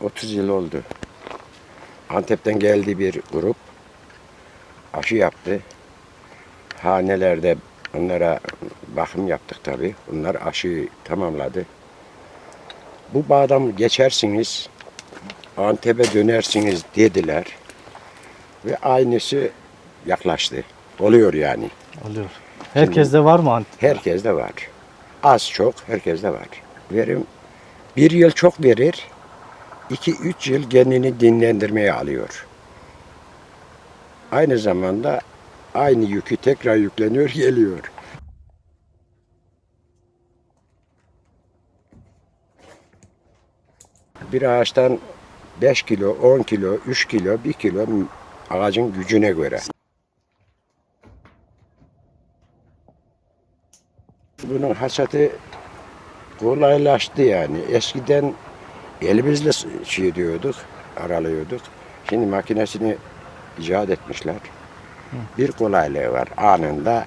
Otuz yıl oldu. Antep'ten geldi bir grup. Aşı yaptı. Hanelerde onlara bakım yaptık tabii. Onlar aşıyı tamamladı. Bu bağdan geçersiniz, Antep'e dönersiniz dediler. Ve aynısı yaklaştı. Oluyor yani. Oluyor. Herkeste var mı anti? Herkeste var. Az çok herkeste var. Verim bir yıl çok verir. 2-3 yıl kendini dinlendirmeye alıyor. Aynı zamanda aynı yükü tekrar yükleniyor geliyor. Bir ağaçtan 5 kilo, 10 kilo, 3 kilo, 1 kilo ağacın gücüne göre. Bunun hasatı kolaylaştı yani. Eskiden elimizle şey diyorduk, aralıyorduk. Şimdi makinesini icat etmişler. Bir kolaylığı var. Anında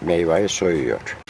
meyveyi soyuyor.